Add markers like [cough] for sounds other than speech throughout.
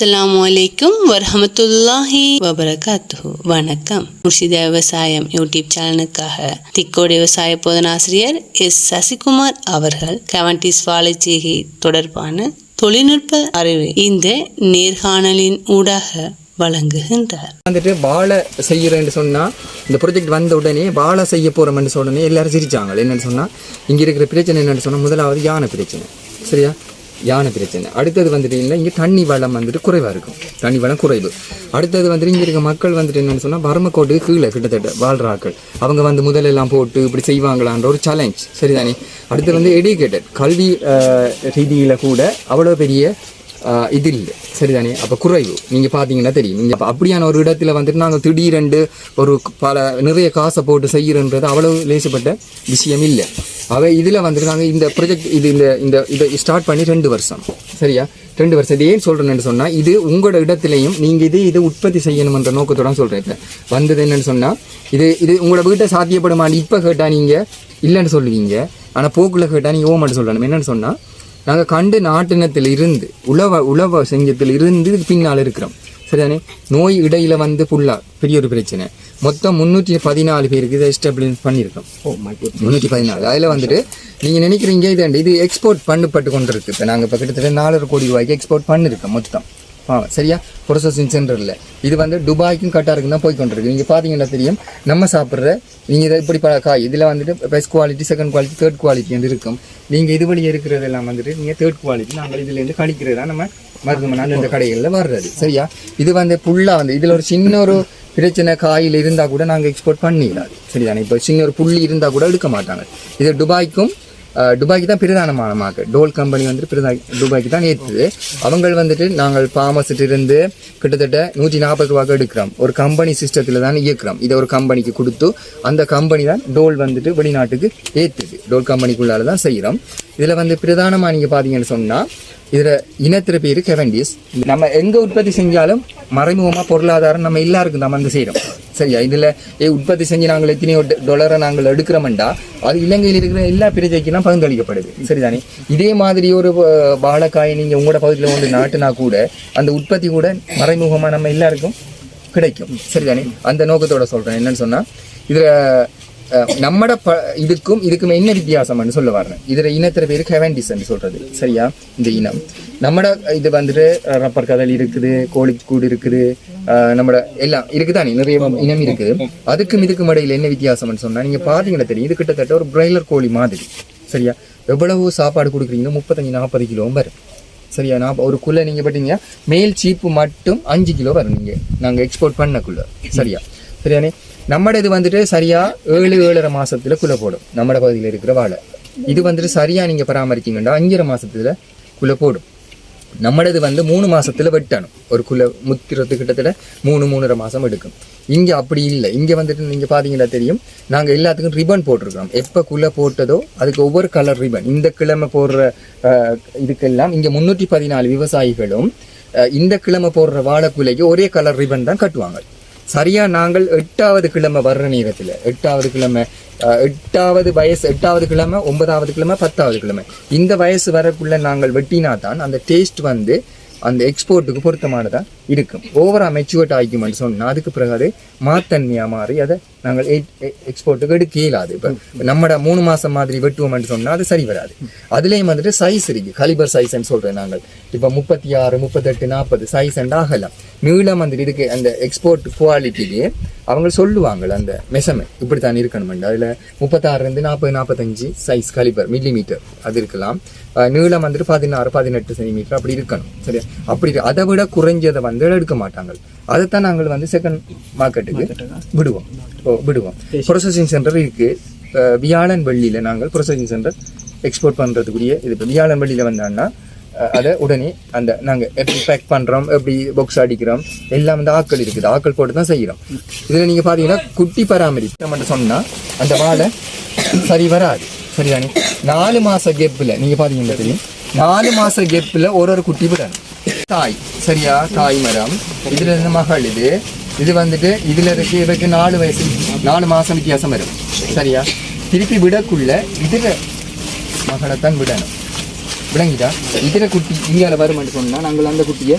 அஸ்லாம் வலைக்கும் வரஹமத்துல்லாஹி வபரகாத்து வணக்கம் முர்ஷித விவசாயம் யூடியூப் சேனலுக்காக திக்கோடு விவசாய போதனாசிரியர் எஸ். சசிகுமார் அவர்கள் கவன்டிஸ் வாழைச்சீகை தொடர்பான தொழில்நுட்ப அறிவு இந்த நேர்காணலின் ஊடாக வழங்குகின்றார். வந்துட்டு வாழை செய்கிறேன்னு சொன்னால் இந்த ப்ராஜெக்ட் வந்த உடனே வாழை செய்ய போகிறோம்னு உடனே எல்லாரும் சிரிச்சாங்க. என்னன்னு சொன்னால் இங்கே இருக்கிற பிரச்சனை என்னன்னு சொன்னால் முதலாவது யானை பிரச்சனை. சரியா? யானை பிரச்சனை. அடுத்தது வந்துட்டு இல்லை இங்கே தண்ணி வளம் வந்துட்டு குறைவாக இருக்கும். தண்ணி வளம் குறைவு. அடுத்தது வந்துட்டு இங்கே இருக்க மக்கள் வந்துட்டு என்னென்னு சொன்னால் வறுமைக்கோட்டுக்கு கீழே கிட்டத்தட்ட வாழ்றாக்கள் அவங்க வந்து முதலெல்லாம் போட்டு இப்படி செய்வாங்களான்ற ஒரு சேலஞ்ச் சரிதானே? அடுத்து வந்து எடுகேட்டட் கல்வி ரீதியில் கூட அவ்வளோ பெரிய இது இல்லை சரிதானே அப்போ குறைவு நீங்கள் பார்த்தீங்கன்னா தெரியும் நீங்கள் அப்படியான ஒரு இடத்துல வந்துட்டு நாங்கள் திடீரெண்டு ஒரு பல நிறைய காசை போட்டு செய்கிறன்றது அவ்வளவு லேசப்பட்ட விஷயம் இல்லை அவை இதில் வந்துட்டு நாங்கள் இந்த ப்ரொஜெக்ட் இது இந்த இந்த இதை ஸ்டார்ட் பண்ணி ரெண்டு வருஷம் சரியா ரெண்டு வருஷம் இது ஏன் சொல்கிறேன்னு சொன்னால் இது உங்களோட இடத்துலையும் நீங்கள் இது இது உற்பத்தி செய்யணுமன்ற நோக்கத்தோட சொல்கிறேன் இப்போ வந்தது என்னென்னு சொன்னால் இது இது உங்களோட வீட்டை சாத்தியப்படுமான்னு இப்போ கேட்டால் நீங்கள் இல்லைன்னு சொல்லுவீங்க ஆனால் போக்கில் கேட்டால் நீங்கள் ஓமான்னு சொல்லணும் என்னென்னு சொன்னால் நாங்கள் கண்டு நாட்டினத்தில் இருந்து உழவ உழவ செஞ்சத்தில் இருந்து பின்னால் இருக்கிறோம். சரிதானே? நோய் இடையில வந்து ஃபுல்லா பெரிய ஒரு பிரச்சனை. மொத்தம் முந்நூற்றி பதினாலு பேருக்கு இதை எஸ்டாப்ளிஷ் பண்ணியிருக்கோம். முந்நூற்றி பதினாலு. அதில் வந்துட்டு நீங்கள் நினைக்கிறீங்க இது இது எக்ஸ்போர்ட் பண்ணப்பட்டு கொண்டு இருக்கு இப்போ நாங்கள் இப்போ கிட்டத்தட்ட நாலரை கோடி ரூபாய்க்கு எக்ஸ்போர்ட் பண்ணியிருக்கோம் மொத்தம். ஆ சரியா? ப்ரொசஸிங் சென்டரில் இது வந்து துபாய்க்கும் கட்டாருக்கும் தான் போய் கொண்டிருக்கு நீங்கள் பார்த்தீங்கன்னா தெரியும் நம்ம சாப்பிட்ற நீங்கள் இதை இப்படி பல காய் இதில் வந்துட்டு best quality second quality third quality வந்து இருக்கும். நீங்கள் இது வழி இருக்கிறதெல்லாம் வந்துட்டு நீங்கள் தேர்ட் குவாலிட்டி நாங்கள் இதுலேருந்து கழிக்கிறது தான் நம்ம மருத்துவமனை அந்த கடைகளில் வர்றது. சரியா? இது வந்து ஃபுல்லாக வந்து இதில் ஒரு சின்ன ஒரு பிரச்சனை காயில் இருந்தால் கூட நாங்கள் எக்ஸ்போர்ட் பண்ணிடாது. சரிதானே இப்போ சின்ன ஒரு புள்ளி இருந்தால் கூட எடுக்க மாட்டாங்க. இது துபாய்க்கும் துபாய்க்கு தான் பிரதானமான மார்க்கெட் டோல் கம்பெனி வந்துட்டு பிரதா துபாய்க்கு தான் ஏற்றுது. அவங்க வந்துட்டு நாங்கள் பாமசிட்டு இருந்து கிட்டத்தட்ட நூற்றி நாற்பது ரூபாய்க்கு எடுக்கிறோம். ஒரு கம்பெனி சிஸ்டத்தில் தான் இயக்குறோம். இதை ஒரு கம்பெனிக்கு கொடுத்து அந்த கம்பெனி தான் டோல் வந்துட்டு வெளிநாட்டுக்கு ஏற்றுது டோல் கம்பெனிக்குள்ளால தான் செய்கிறோம் இதில் வந்து பிரதானமாக நீங்கள் பார்த்தீங்கன்னு சொன்னால் இதில் இனத்திற பேர் கெவண்டிஸ் நம்ம எங்கே உற்பத்தி செஞ்சாலும் மறைமுகமாக பொருளாதாரம் நம்ம எல்லாருக்கும் தான் வந்து செய்கிறோம் சரியா? இதில் ஏ உற்பத்தி செஞ்சு நாங்கள் எத்தனையோ டொலரை நாங்கள் எடுக்கிறோம்டா அது இலங்கையில் இருக்கிற எல்லா பிரஜைக்கெல்லாம் பங்களிக்கப்படுது சரிதானே? இதே மாதிரி ஒரு அஹ், வாழைக்காயை நீங்கள் உங்களோட பகுதியில் வந்து நாட்டுனா கூட அந்த உற்பத்தி கூட மறைமுகமாக நம்ம எல்லாருக்கும் கிடைக்கும். சரிதானே? அந்த நோக்கத்தோட சொல்கிறேன் என்னன்னு சொன்னால் இதில் நம்மட ப இதுக்கும் இதுக்கும் என்ன வித்தியாசம்னு சொல்ல வரேன். இதுல இனத்திர பேரு கெவண்டிஸ்ன்னு சொல்றது. சரியா? இந்த இனம். நம்மட இது வந்துட்டு ரப்பர் கதல் இருக்குது கோழிக்கூடு இருக்குது அஹ், நம்மட எல்லாம் இருக்குதானே? நிறைய இனம் இருக்குது. அதுக்கும் இதுக்கும் இடையில என்ன வித்தியாசம்னு சொன்னா நீங்க பாத்தீங்கன்னா தெரியும். இது கிட்டத்தட்ட ஒரு பிராய்லர் கோழி மாதிரி. சரியா? எவ்வளவு சாப்பாடு கொடுக்குறீங்க. முப்பத்தஞ்சு நாற்பது கிலோ வரும். சரியா? நான் ஒரு குள்ள நீங்க பார்த்தீங்க மேல் சீப்பு மட்டும் அஞ்சு கிலோ வரும் நீங்க. நாங்க எக்ஸ்போர்ட் பண்ணக்குள்ள. சரியா? சரியானே? நம்மட இது வந்துட்டு சரியா ஏழு ஏழரை மாசத்துல குலை போடும் நம்மட பகுதியில் இருக்கிற வாழை. இது வந்துட்டு சரியா நீங்க பராமரிக்கீங்கன்னா அஞ்சரை மாசத்துல குலை போடும் நம்மளது வந்து மூணு மாசத்துல வெட்டணும். ஒரு குலை முத்திரத்து கிட்டத்தட்ட மூணு மூணரை மாசம் எடுக்கும். இங்க அப்படி இல்லை. இங்க வந்துட்டு நீங்க பாத்தீங்கன்னா தெரியும் நாங்க எல்லாத்துக்கும் ரிபன் போட்டிருக்கோம் எப்ப குலை போட்டதோ அதுக்கு ஒவ்வொரு கலர் ரிபன் இந்த கிழமை போடுற இதுக்கெல்லாம் இங்க முன்னூற்றி பதினாலு விவசாயிகளும் இந்த கிழமை போடுற வாழைக்குலைக்கு ஒரே கலர் ரிபன் தான் கட்டுவாங்க. சரியா நாங்கள் எட்டாவது கிழமை வர்ற நேரத்தில் எட்டாவது கிழமை எட்டாவது வயசு எட்டாவது கிழமை ஒன்பதாவது கிழமை பத்தாவது கிழமை. இந்த வயசு வரக்குள்ள நாங்கள் வெட்டினா தான் அந்த டேஸ்ட் வந்து அந்த எக்ஸ்போர்ட்டுக்கு பொருத்தமானதாக இருக்கும். ஓவராக மெச்சுவர்ட் ஆகிக்குமென்னு சொன்னால் அதுக்கு பிறகு அது மாத்தன்மையாக மாறி அதை நாங்கள் எக்ஸ்போர்ட்டுக்கு எடுக்க இயலாது இப்போ நம்மட மூணு மாதம் மாதிரி வெட்டுவோம்னு சொன்னால் அது சரி வராது. அதுலேயும் வந்துட்டு சைஸ் இருக்குது கலிபர் சைஸ்ன்னு சொல்கிறேன் நாங்கள். இப்போ முப்பத்தி ஆறு முப்பத்தெட்டு நாற்பது சைஸ் அண்ட் ஆகலாம். நீளம் வந்துட்டு இதுக்கு அந்த எக்ஸ்போர்ட் குவாலிட்டிக்கு அவங்க சொல்லுவாங்க அந்த மெஷர்மெண்ட் இப்படி தான் இருக்கணும் அதில் முப்பத்தாறுலேருந்து நாற்பது நாற்பத்தஞ்சு சைஸ் கலிபர் மில்லி மீட்டர் அது இருக்கலாம். நீளம் வந்துட்டு பதினாறு பதினெட்டு சென்டிமீட்டர் அப்படி இருக்கணும். சரி அப்படி அதை விட குறைஞ்சதை வந்து எடுக்க மாட்டாங்க அதைத்தான் நாங்கள் வந்து செகண்ட் மார்க்கெட்டுக்கு விடுவோம். ஓ விடுவோம். ப்ரொசஸிங் சென்டர் இருக்கு. அஹ் வியாழன் வெள்ளியில நாங்கள் ப்ரொசஸிங் சென்டர் எக்ஸ்போர்ட் பண்றதுக்குரிய இது இப்போ வியாழன் வெள்ளியில வந்தாங்கன்னா அதை உடனே அந்த நாங்க எப்படி பேக் பண்றோம் எப்படி பாக்ஸ் அடிக்கிறோம் எல்லாம் வந்து ஆட்கள் இருக்குது. ஆட்கள் போட்டு தான் செய்கிறோம் இதுல நீங்க பாத்தீங்கன்னா குட்டி பராமரிப்பு மட்டும் சொன்னா அந்த வாழை சரி வராது. சரிதானே? நாலு மாச கெப்பில் நீங்க பாத்தீங்கன்னா தெரியும். நாலு மாச கெப்பில் ஒரு ஒரு குட்டி விடணும். தாய் சரியா? தாய் மரம். இதுல இருந்து மகள் இது. இது வந்துட்டு இதுல இருக்கு இதுக்கு நாலு வயசு நாலு மாசம் வித்தியாசம் வரும். சரியா? திருப்பி விடக்குள்ள இதுல மகளைத்தான் விடணும். விளங்கிட்டா இதர குட்டி இந்தியாவில் வருமென்று சொன்னால் நாங்கள் அந்த குட்டியை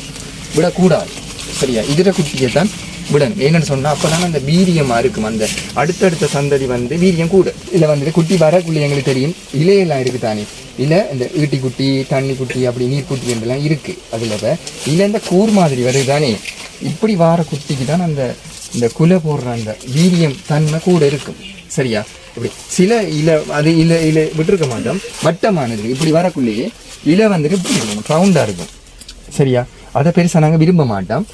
விடக்கூடாது. சரியா? இதர குட்டியை தான் விடணும் என்னன்னு சொன்னால் அப்போ அந்த வீரியமாக இருக்கும் அந்த அடுத்தடுத்த சந்ததி வந்து வீரியம் கூட. இல்லை வந்துட்டு குட்டி வரக்குள்ளே எங்களுக்கு தெரியும். இலையெல்லாம் இருக்குது தானே இலை இந்த ஈட்டி குட்டி தண்ணி குட்டி அப்படி நீர் குட்டி என்றெல்லாம் இருக்குது அதில் இல்லை இந்த கூர் மாதிரி வருது தானே இப்படி வார குட்டிக்கு தான் அந்த இந்த குலை போடுற அந்த வீரியம் தன்மை கூட இருக்கும். சரியா? இப்படி சில இலை அது இலை இலை விட்டுருக்க மாட்டோம். வட்டமானது. இப்படி வரக்குள்ளேயே இலை வந்துட்டு இப்படி இருக்கும். ரவுண்டாக இருக்கும். சரியா? அதை பெருசாக நாங்கள் விரும்ப மாட்டோம்.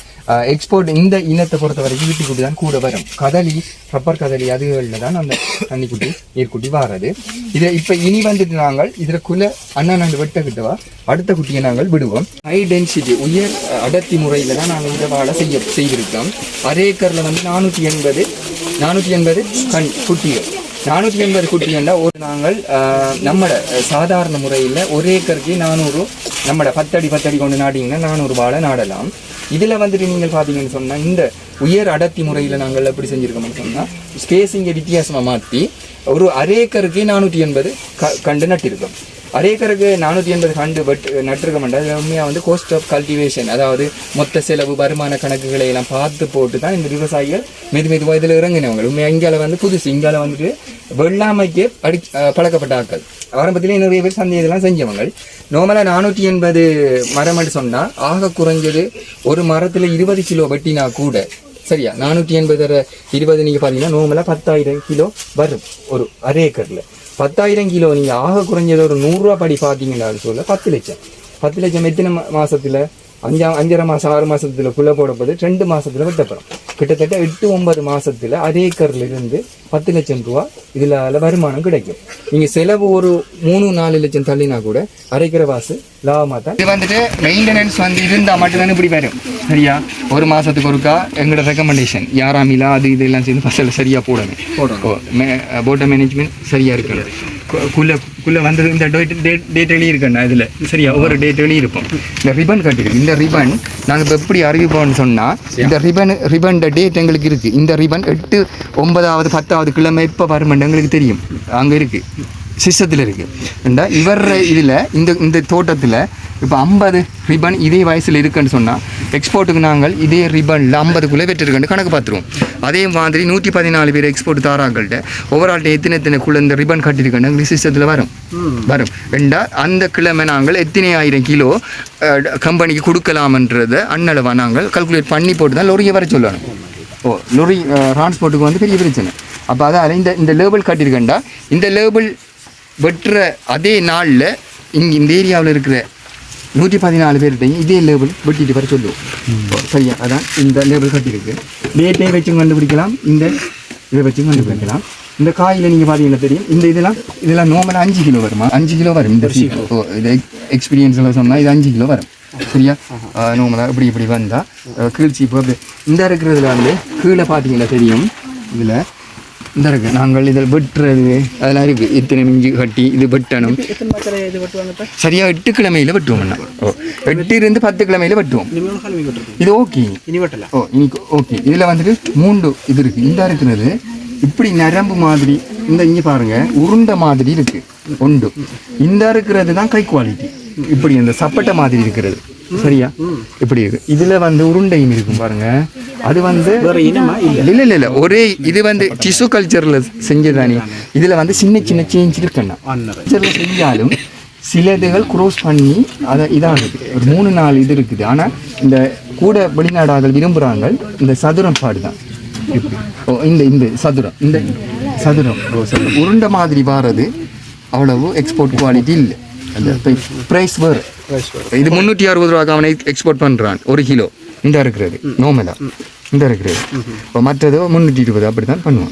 எக்ஸ்போர்ட் இந்த இனத்தை பொறுத்த வரைக்கும் வீட்டுக்குட்டி தான் கூட வரும். கதலி ரப்பர் கதலி அதுகளில் தான் அந்த தண்ணிக்குட்டி நீர்க்குட்டி வாரது. இதை இப்போ இனி வந்துட்டு நாங்கள் இதில் குல அண்ணாண்டு வெட்ட கிட்டவா அடுத்த குட்டியை நாங்கள் விடுவோம். ஹை டென்சிட்டி உயர் அடர்த்தி முறையில் தான் நாங்கள் இந்த வாழை செய்ய செய்திருக்கோம். அரை ஏக்கரில் வந்து நானூற்றி எண்பது நானூற்றி எண்பது கண் குட்டிகள். நானூற்றி எண்பது குட்டி என்றால் ஒரு நாங்கள் நம்மட சாதாரண முறையில் ஒரு ஏக்கருக்கு நானூறு நம்மட பத்தடி பத்தடி கொண்டு நாடிங்கன்னா நானூறு வாழை நாடலாம். இதில் வந்துட்டு நீங்கள் பார்த்தீங்கன்னு சொன்னால் இந்த உயர் அடர்த்தி முறையில் நாங்கள் எப்படி செஞ்சுருக்கோம்னு சொன்னால் ஸ்பேஸிங்கை வித்தியாசமாக மாற்றி ஒரு அரை ஏக்கருக்கு நானூற்றி எண்பது க கண்டு நட்டிருக்கோம். அரேக்கருக்கு நானூற்றி எண்பது கண்டு பட் நட்டிருக்க மாட்டேன். உண்மையாக வந்து கோஸ்ட் ஆஃப் கல்டிவேஷன் அதாவது மொத்த செலவு வருமான கணக்குகளை எல்லாம் பார்த்து போட்டு தான் இந்த விவசாயிகள் மெது மெதுவாக இதில் இறங்கினவங்க. உண்மையாக இங்கால வந்து புதுசு. இங்கால வந்துட்டு வெள்ளாமைக்கு படி பழக்கப்பட்ட ஆட்கள். ஆரம்பத்திலே நிறைய பேர் சந்தை செஞ்சவங்க. நார்மலாக நானூற்றி எண்பது மரம்னு சொன்னால் ஆக குறைஞ்சது ஒரு மரத்தில் இருபது கிலோ வெட்டினா கூட சரியா? நானூற்றி எண்பது இருபது நீங்கள் பார்த்தீங்கன்னா நார்மலாக பத்தாயிரம் கிலோ வரும் ஒரு அரை ஏக்கரில் பத்தாயிரம் கிலோ. நீங்கள் ஆக குறைஞ்சது ஒரு நூறுரூவா படி பார்த்தீங்கன்னா சொல்ல பத்து லட்சம். பத்து லட்சம் எத்தனை மாதத்தில் அஞ்சா அஞ்சரை மாசம் ஆறு மாசத்துல புள்ள போடப்போது ரெண்டு மாசத்துல வெட்டப்படும். கிட்டத்தட்ட எட்டு ஒன்பது மாசத்துல அரை ஏக்கர்ல இருந்து பத்து லட்சம் ரூபா இதுல வருமானம் கிடைக்கும். நீங்க செலவு ஒரு மூணு நாலு லட்சம் தள்ளினா கூட அரைக்கிற வாசு லாபமா தான். இது வந்துட்டு மெயின்டெனன்ஸ் வந்து இருந்தா மட்டும்தான் இப்படி வரும். சரியா? ஒரு மாசத்துக்கு ஒருக்கா எங்களோட ரெக்கமெண்டேஷன் யாராமிலா அது இதெல்லாம் சேர்ந்து ஃபசல் சரியா போடணும். போட்ட மேனேஜ்மெண்ட் சரியா இருக்கணும். குள்ள குள்ள வந்தது இந்த டேட் டேட் டேட் எழுதி இருக்கேன் இதில். சரியா ஒவ்வொரு டேட் எழுதி இருப்போம் இந்த ரிபன் கட்டிருக்கு இந்த ரிபன் நாங்கள் இப்போ எப்படி அறிவிப்போம்னு சொன்னால் இந்த ரிபன் ரிபன் டேட் எங்களுக்கு இருக்குது இந்த ரிபன் எட்டு ஒன்பதாவது பத்தாவது கிழமை எப்போ வருமென்று எங்களுக்கு தெரியும். அங்கே இருக்குது சிஸ்டத்தில் இருக்குது இவர் இதில் இந்த இந்த தோட்டத்தில் இப்போ ஐம்பது ரிபன் இதே வயசில் இருக்குன்னு சொன்னால் எக்ஸ்போர்ட்டுக்கு நாங்கள் இதே ரிபனில் ஐம்பதுக்குள்ளே வெற்றிருக்கேன்னு கணக்கு பார்த்துருவோம். அதே மாதிரி நூற்றி பதினாலு பேர் எக்ஸ்போர்ட் தாராங்கள்ட்ட ஓவரால்ட்ட எத்தனை எத்தனைக்குள்ள இந்த ரிபன் கட்டியிருக்கேன் எங்களுக்கு சிஸ்டத்தில் வரும். வரும். ரெண்டா அந்த கிழமை நாங்கள் எத்தனை ஆயிரம் கிலோ கம்பெனிக்கு கொடுக்கலாமன்றதை அன்னளவா நாங்கள் கல்குலேட் பண்ணி போட்டு தான் லொரியை வர சொல்லணும். ஓ லொரி டிரான்ஸ்போர்ட்டுக்கு வந்து பெரிய பிரச்சனை. அப்போ அதான் இந்த இந்த லேபிள் கட்டியிருக்கேன்டா இந்த லேபிள் வெட்டுற அதே நாளில் இங்கே இந்த ஏரியாவில் இருக்கிற நூற்றி பதினாலு பேர்கிட்டையும் இதே லேபிள் வெட்டிட்டு வர சொல்லுவோம். சரியா? அதான் இந்த லேபிள் கட்டியிருக்கு. டேட்டை வச்சும் கண்டுபிடிக்கலாம். இந்த இதை வச்சும் கண்டுபிடிக்கலாம். இந்த காயில் நீங்கள் பார்த்தீங்கன்னா தெரியும். இந்த இதெல்லாம் இதெல்லாம் நார்மலாக அஞ்சு கிலோ வருமா? அஞ்சு கிலோ வரும் இந்த இது எக்ஸ்பீரியன்ஸில் சொன்னால் இது அஞ்சு கிலோ வரும். சரியா? நார்மலாக இப்படி இப்படி வந்தால் கீழ் சீப்பு அப்படி இந்த இருக்கிறதுல வந்து கீழே பார்த்தீங்கன்னா தெரியும். இதில் இந்த இருக்கு நாங்கள் இதில் வெட்டுறது அதெல்லாம் இருக்குது இத்தனை மிஞ்சி கட்டி இது வெட்டணும். எத்தனை மக்கள் இது வெட்டுவாங்க இப்போ? சரியா எட்டு கிழமையில வெட்டுவோம். ஓ எட்டு இருந்து பத்து கிழமையில வெட்டுவோம். இது ஓகே இனி வெட்டல. ஓ இன்னைக்கு ஓகே இதில் வந்துட்டு மூண்டு இது இருக்கு. இந்த இருக்கிறது இப்படி நரம்பு மாதிரி இந்த இங்கே பாருங்க உருண்டை மாதிரி இருக்கு. உண்டு. இந்த இருக்கிறது தான் கை குவாலிட்டி இப்படி இந்த சப்பட்டை மாதிரி இருக்கிறது. சரியா? இப்படி இருக்கு. இதுல வந்து உருண்டையும் இருக்கும் பாருங்க. அது வந்து இல்ல? இல்ல இல்ல ஒரே இது வந்து டிஷ்யூ கல்ச்சர்ல செஞ்சதானே. இதுல வந்து சின்ன சின்ன சேஞ்ச் இருக்குண்ணா கல்ச்சர்ல செஞ்சாலும் சிலதுகள் க்ரோஸ் பண்ணி அதை இதாகுது. ஒரு மூணு நாலு இது இருக்குது. ஆனால் இந்த கூட வெளிநாடார்கள் விரும்புகிறாங்க இந்த சதுரம் பாடு தான் ஓ இந்த இந்த சதுரம். இந்த சதுரம். உருண்டை மாதிரி வாரது அவ்வளவு எக்ஸ்போர்ட் குவாலிட்டி இல்லை. அந்த ப்ரைஸ் வேறு. இது முந்நூற்றி அறுபது ரூபாய்க்கு அவனை எக்ஸ்போர்ட் பண்ணுறான் ஒரு கிலோ. இந்த இருக்கிறது. நோமலா இந்த இருக்கிறது. இப்போ மற்றது முந்நூற்றி இருபது அப்படி தான் பண்ணுவோம்?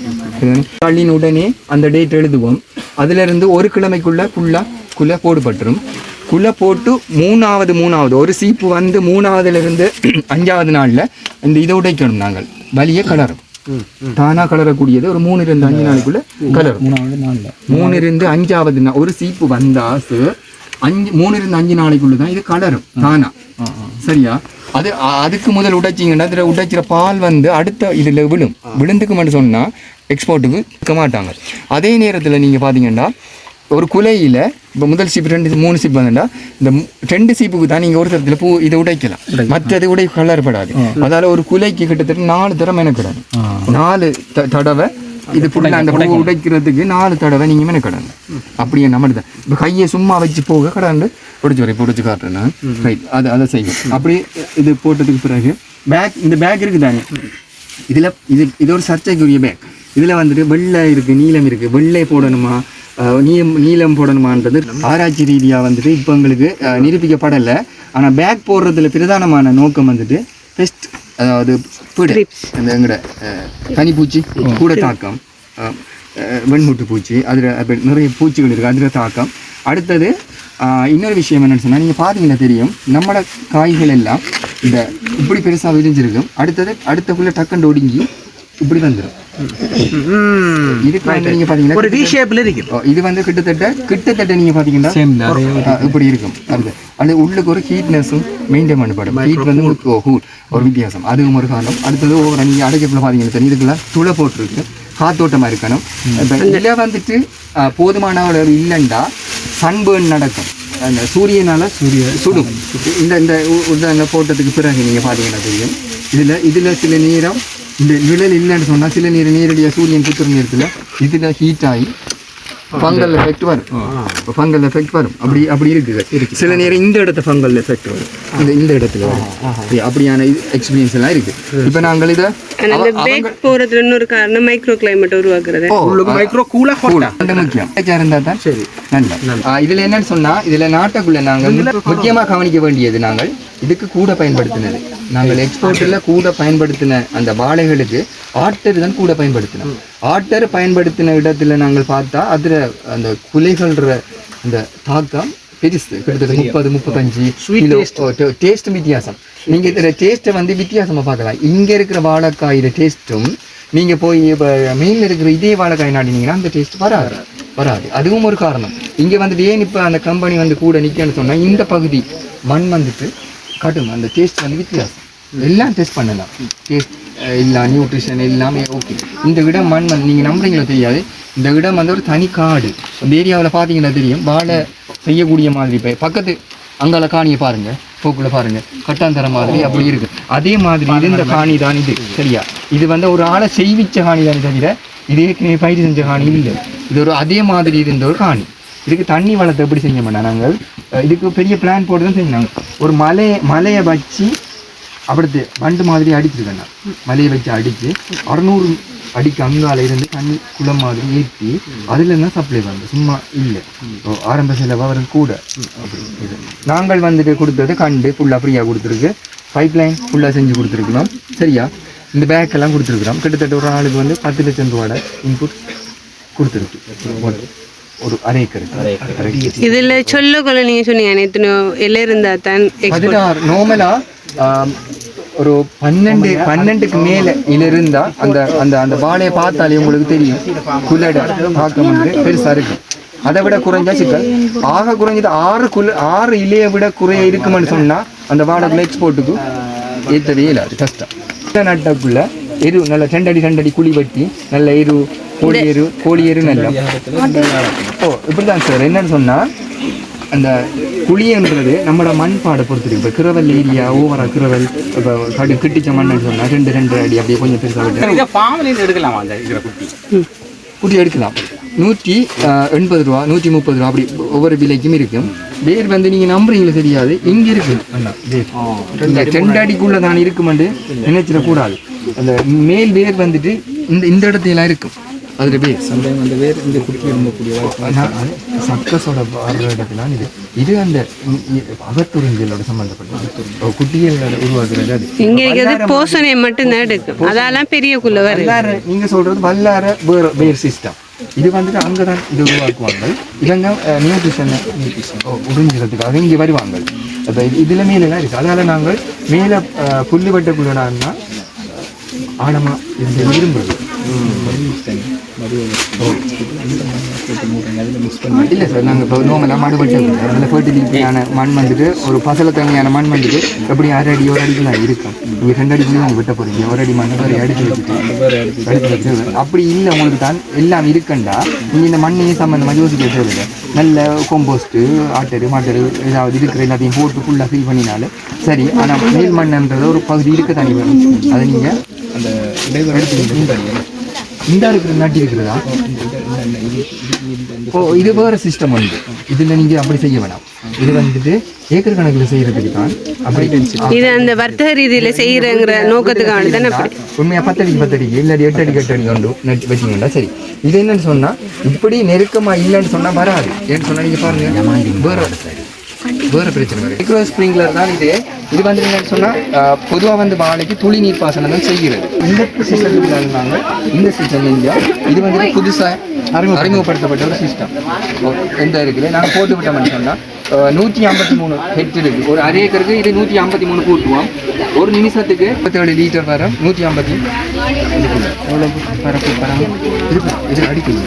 தள்ளின உடனே அந்த டேட் எழுதுவோம். அதிலிருந்து ஒரு கிழமைக்குள்ள ஃபுல்லாக குள்ள போடுபட்டுரும் குள்ள போட்டு மூணாவது மூணாவது ஒரு சீப்பு வந்து மூணாவதுல இருந்து [clears throat] அஞ்சாவது நாளில் இந்த இதை உடைக்கணும் நாங்கள். வலிய கலரும். தானாக கலரக்கூடியது. ஒரு மூணு இருந்து அஞ்சு நாளைக்குள்ள நாளில். மூணு இருந்து அஞ்சாவது நா- ஒரு சீப்பு வந்தாசு அஞ்சு மூணு இருந்து அஞ்சு நாளைக்குள்ள தான் இது கலரும் தானா? சரியா? அது அதுக்கு முதல் உடைச்சிங்கன்னா அதில் உடைச்சிற பால் வந்து அடுத்த இதில் விழும். விழுந்துக்குமென்னு சொன்னால் எக்ஸ்போர்ட்டுக்கு விற்க மாட்டாங்க. அதே நேரத்தில் நீங்கள் பார்த்தீங்கன்னா ஒரு குலையில் இப்போ முதல் சீப்பு ரெண்டு மூணு சீப்பு வந்துட்டா இந்த ரெண்டு சீப்புக்கு தான் நீங்கள் ஒரு தரத்தில் பூ இதை உடைக்கலாம். மற்றது உடை கலர்படாது அதால ஒரு குலைக்கு கிட்டத்தட்ட நாலு தடவை மெனக்கிடணும் நாலு தடவை இது ஃபுல்லாக அந்த பூ உடைக்கிறதுக்கு நாலு தடவை நீங்கள் மெனக்கிடணும். அப்படியே நம்மளுது இப்போ கையை சும்மா வச்சு போக கடாண்டு உடைச்சு வரை உடைச்சு காட்டுறேன் நான். ரைட் அது அதை செய்வோம் அப்படியே இது போட்டதுக்கு பிறகு பேக் இந்த பேக் இருக்குது தானே? இதில் இது இது ஒரு சர்ச்சைக்குரிய பேக் இதில் வந்துட்டு வெள்ளை இருக்குது நீலம் இருக்குது வெள்ளை போடணுமா? அஹ், நீலம் நீலம் போடணுமான்றது ஆராய்ச்சி ரீதியாக வந்துட்டு இப்போ எங்களுக்கு நிரூபிக்கப்படலை. ஆனால் பேக் போடுறதுல பிரதானமான நோக்கம் வந்துட்டு பெஸ்ட் அதாவது பீடை. அந்த எங்கட பனிப்பூச்சி கூட தாக்கம். வெண்முட்டு பூச்சி அதில் நிறைய பூச்சிகள் இருக்குது அதில் தாக்கம். அடுத்தது இன்னொரு விஷயம் என்னன்னு சொன்னால் நீங்கள் பார்த்தீங்கன்னா தெரியும் நம்மளோட காய்கள் எல்லாம் இந்த இப்படி பெருசாக விரிஞ்சிருக்கும். அடுத்தது அடுத்தக்குள்ளே டக்குன்னு ஒடுங்கி இப்படி வந்துடும் இதுக்கு வந்து ஒரு ஷேப்ல இருக்கு. ஓ, இது வந்து கிட்டத்தட்ட கிட்டத்தட்ட நீங்க பாத்தீங்கன்னா இப்படி இருக்கும். அது அது உள்ளுக்கு ஒரு ஹீட்னஸும் மெயின்டைன் பண்ணப்படும். ஹீட் வந்து ஹூட் ஒரு வித்தியாசம். அதுவும் ஒரு காரணம். அடுத்தது ஒரு நீங்க அடைக்கப்புல பாத்தீங்கன்னா தெரியும். இதுக்கெல்லாம் துளை போட்டிருக்கு. காத்தோட்டமா இருக்கணும். இப்போ வந்துட்டு போதுமான அளவு இல்லைண்டா சன்பேர்ன் நடக்கும். அந்த சூரியனால சூரிய சுடும். இந்த இந்த போட்டதுக்கு பிறகு நீங்க பாத்தீங்கன்னா தெரியும். இதுல இதுல சில நேரம் இந்த நிழல் இல்லைன்னு சொன்னா சில நேரம் நேரடியாக சூரியன் குத்துற நேரத்துல இதுல ஹீட் ஆகி ஃபங்கல் எஃபெக்ட் வரும். ஃபங்கல் எஃபெக்ட் வரும். அப்படி அப்படி இருக்குது சில நேரம் இந்த இடத்த ஃபங்கல் எஃபெக்ட் வரும். இந்த இந்த இடத்துல வரும். அப்படியான எக்ஸ்பீரியன்ஸ் எல்லாம் இருக்கு. இப்போ நாங்கள் இதை ஆனா இந்த பேக் போறதுல இன்னொரு காரணம் மைக்ரோ கிளைமேட் உருவாக்குறது மைக்ரோ கூலா. ஹோட்டா அது முக்கியம் இருந்தா தான் சரி. இதுல என்னன்னு சொன்னா இதுல நாட்டுக்குள்ள நாங்கள் முக்கியமா கவனிக்க வேண்டியது நாங்கள் இதுக்கு கூட பயன்படுத்தினது. நாங்கள் எக்ஸ்போர்ட்ல கூட பயன்படுத்தின அந்த வாழைகளுக்கு ஆட்டர் தான் கூட பயன்படுத்தினோம். ஆட்டர் பயன்படுத்தின இடத்துல நாங்கள் பார்த்தா அதுல அந்த குலைகள்ற அந்த தாக்கம் பெருசு. கிட்டத்தட்ட முப்பது முப்பத்தஞ்சு டேஸ்ட் வித்தியாசம். நீங்க இதுல டேஸ்ட்டை வந்து வித்தியாசமா பார்க்கலாம். இங்க இருக்கிற வாழைக்காயில டேஸ்ட்டும் நீங்க போய் இப்போ மெயின்ல இருக்கிற இதே வாழைக்காய் நாடினீங்கன்னா அந்த டேஸ்ட் வராது. வராது. அதுவும் ஒரு காரணம். இங்க வந்துட்டு ஏன் இப்போ அந்த கம்பெனி வந்து கூட நிக்கன்னு சொன்னா இந்த பகுதி மண் வந்துட்டு காட்டும் அந்த டேஸ்ட் வந்து வித்தியாசம். எல்லாம் டெஸ்ட் பண்ணலாம். டேஸ்ட் எல்லாம் நியூட்ரிஷன் எல்லாமே ஓகே இந்த இடம் மண் வந்து நீங்கள் நம்புறீங்களோ தெரியாது. இந்த இடம் வந்து ஒரு தனி காடு. இந்த ஏரியாவில் பார்த்தீங்கன்னா தெரியும். வாழை செய்யக்கூடிய மாதிரி இப்போ பக்கத்து அங்கால காணியை பாருங்க. போக்குள்ள பாருங்க. கட்டாந்தர மாதிரி அப்படி இருக்கு. அதே மாதிரி இருந்த காணி தான் இது. சரியா? இது வந்து ஒரு ஆளை செய்விச்ச காணி தானே தவிர இது ஏற்கனவே பயிர் செஞ்ச காணி இல்லை. இது ஒரு அதே மாதிரி இருந்த ஒரு காணி. இதுக்கு தண்ணி வளத்தை எப்படி செஞ்சோம்னா நாங்கள்? இதுக்கு பெரிய பிளான் போட்டு தான் செஞ்சாங்க. ஒரு மலை மலையை வச்சு அப்படித்து வண்டு மாதிரி அடிச்சிருக்கேன் நான் மலையை வச்சு அடித்து அறநூறு அடிக்கு அங்கால இருந்து தண்ணி குளம் மாதிரி ஏற்றி அதில் தான் சப்ளை பண்ணுறது சும்மா இல்லை. ஆரம்ப செலவு வரும் கூட. இது. நாங்கள் வந்துட்டு கொடுத்தது கண்டு ஃபுல்லாக ஃப்ரீயாக கொடுத்துருக்கு. பைப் லைன் ஃபுல்லாக செஞ்சு கொடுத்துருக்கணும் சரியா? இந்த பேக்கெல்லாம் கொடுத்துருக்குறோம். கிட்டத்தட்ட ஒரு ஆளுக்கு வந்து பத்து லட்சம் ரூபாட இன்புட் கொடுத்துருக்கு. ஒரு அரை ஏக்கருக்கு அரை ஏக்கர் இதுல சொல்ல கொள்ள நீங்க சொன்னீங்க நேத்து எல்லாம் இருந்தா தான் பதினாறு நோமலா ஒரு பன்னெண்டு பன்னெண்டுக்கு மேல இருந்தா அந்த அந்த அந்த வாழையை பார்த்தாலே உங்களுக்கு தெரியும். குலட தாக்கம் வந்து பெருசா இருக்கும் அதை விட குறைஞ்சா சிக்கல். ஆக குறைஞ்சது ஆறு குல ஆறு இலையை விட குறைய இருக்குமென்னு சொன்னா அந்த வாழைக்குள்ள எக்ஸ்போர்ட்டுக்கு ஏற்றவே இல்லை. அது கஷ்டம். நட்டக்குள்ள எரு நல்ல ரெண்டடி ரெண்டடி குழி வெட்டி நல்ல எரு கோழி எரு கோழி எரு நல்லா ஓ இப்படிதான் சார். என்னன்னு சொன்னா அந்த குழின்றது நம்மளோட மண் பாடை பொறுத்து இப்போ கிரவல் ஏரியா ஓவரா கிரவல் இப்போ கடு கிட்டிச்ச மண்ணுன்னு சொன்னா ரெண்டு ரெண்டு அடி அப்படியே கொஞ்சம் பெருசாக விட்டு இதை ஃபார்ம்ல இருந்து எடுக்கலாமா அந்த குட்டி? குட்டி எடுக்கலாம். நூற்றி எண்பது ரூபா நூற்றி முப்பது ரூபா அப்படி ஒவ்வொரு விலைக்கும் இருக்கும். வேர் வந்து நீங்கள் நம்புறீங்களோ தெரியாது இங்கே இருக்கு. ரெண்டு அடிக்குள்ளே தான் இருக்குமெண்டு நினைச்சிடக்கூடாது. அந்த மேல் வேர் வந்துட்டு இந்த இந்த இடத்தையெல்லாம் இருக்கும். அதில் வேர் சந்தேகம் அந்த வேர் இந்த குட்டி இருக்கக்கூடிய வாய்ப்பு? சக்கஸோட வர்ற இடத்துல இது. இது அந்த அகத்துறிஞ்சலோட சம்பந்தப்பட்ட குட்டிகளோட உருவாக்குறது அது. இங்க இருக்கிறது போசனை மட்டும்தான் எடுக்கும். அதெல்லாம் பெரிய குள்ள வருது வல்லார நீங்க சொல்றது வல்லார வேர் வேர் சிஸ்டம் இது வந்துட்டு அங்கதான் இது உருவாக்குவாங்க. இவங்க நியூட்ரிஷன் உறிஞ்சுறதுக்காக இங்கே வருவாங்க. அப்ப இது- இதுல மேலாம் இருக்கு. அதனால நாங்கள் மேல அஹ், புல்லு வெட்டக்குள்ளனா ஆழமா இந்த விரும்புறது. இல்லை சார் நாங்கள் இப்போ நோமெல்லாம் மடு வெட்டு அதில் ஃபர்டிலிட்டியான மண் வந்துட்டு ஒரு பசல தண்ணியான மண் வந்துட்டு எப்படி அரை அடி ஒரு அடிக்கு தான் இருக்கும் நீங்கள் ரெண்டு அடிக்கு தான் வெட்ட போகிறீங்க ஒரு அடி மண்ணை வேறு அடிச்சு வச்சுட்டு வச்சு அப்படி இல்லை உங்களுக்கு தான் எல்லாம் இருக்குண்டா? நீங்கள் இந்த மண்ணையும் சம்மந்தமாக யோசிக்க தேவையில்லை. நல்ல கொம்போஸ்ட்டு ஆட்டரு மாட்டரு ஏதாவது இருக்கிற எல்லாத்தையும் போட்டு ஃபுல்லாக ஃபில் பண்ணினாலும் சரி. ஆனால் மேல் மண்ணுன்றது ஒரு பகுதி இருக்க தண்ணி வரும் அதை நீங்கள் அந்த இடைவெளி இந்த இருக்கிற நட்டி இருக்கிறதா ஓ இது வேறு சிஸ்டம் வந்து இதில் நீங்கள் அப்படி செய்ய வேணாம். இது வந்துட்டு ஏக்கர் கணக்கில் செய்கிறதுக்கு தான் அப்படி இது அந்த வர்த்தக ரீதியில செய்யறங்கிற நோக்கத்துக்காக தானே அப்படி? உண்மையா பத்தடிக்கு பத்தடிக்கு இல்லாட்டி எட்டு அடிக்கு எட்டு அடி கொண்டு நட்டு வச்சிங்கன்னா சரி. இது என்னன்னு சொன்னா இப்படி நெருக்கமா இல்லைன்னு சொன்னா வராது. ஏன்னு சொன்னா நீங்க பாருங்க வேற வேற பிரச்சனை மைக்ரோ ஸ்ப்ரிங்க்லர் தான் இது. இது வந்து என்னன்னு சொன்னா பொதுவாக வந்து வாழைக்கு துளி நீர் பாசனம் தான் செய்கிறது. இந்த சிஸ்டத்துக்கு நாங்கள் இந்த சிஸ்டம் இந்தியா இது வந்து புதுசாக அறிமுகப்படுத்தப்பட்ட ஒரு சிஸ்டம் எந்த இருக்குது? நாங்கள் போட்டு விட்டோம்னு சொன்னால் நூற்றி ஐம்பத்தி மூணு ஹெட் இருக்கு. ஒரு அரை ஏக்கருக்கு இது நூற்றி ஐம்பத்தி மூணு கூட்டுவோம். ஒரு நிமிஷத்துக்கு முப்பத்தேழு லிட்டர் வரும் நூற்றி ஐம்பத்தி எவ்வளோ பரப்பு பரப்பு. இருக்கு இது அடிக்குது.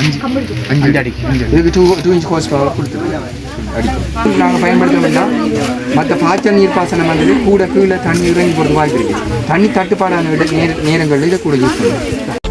அஞ்சு. அஞ்சு. அடிக்கு. இதுக்கு two two inch course power கொடுத்துருக்கோம். அடிக்கும். நாங்கள் பயன்படுத்த வேண்டாம் மற்ற பாய்ச்சல் நீர் பாசனம் வந்து கூட கீழே தண்ணி இறங்கி போகிறது வாய்ப்பு இருக்குது தண்ணி தட்டுப்பாடான விட நேர நேரங்களில் இதை கூட யூஸ் பண்ணுவோம்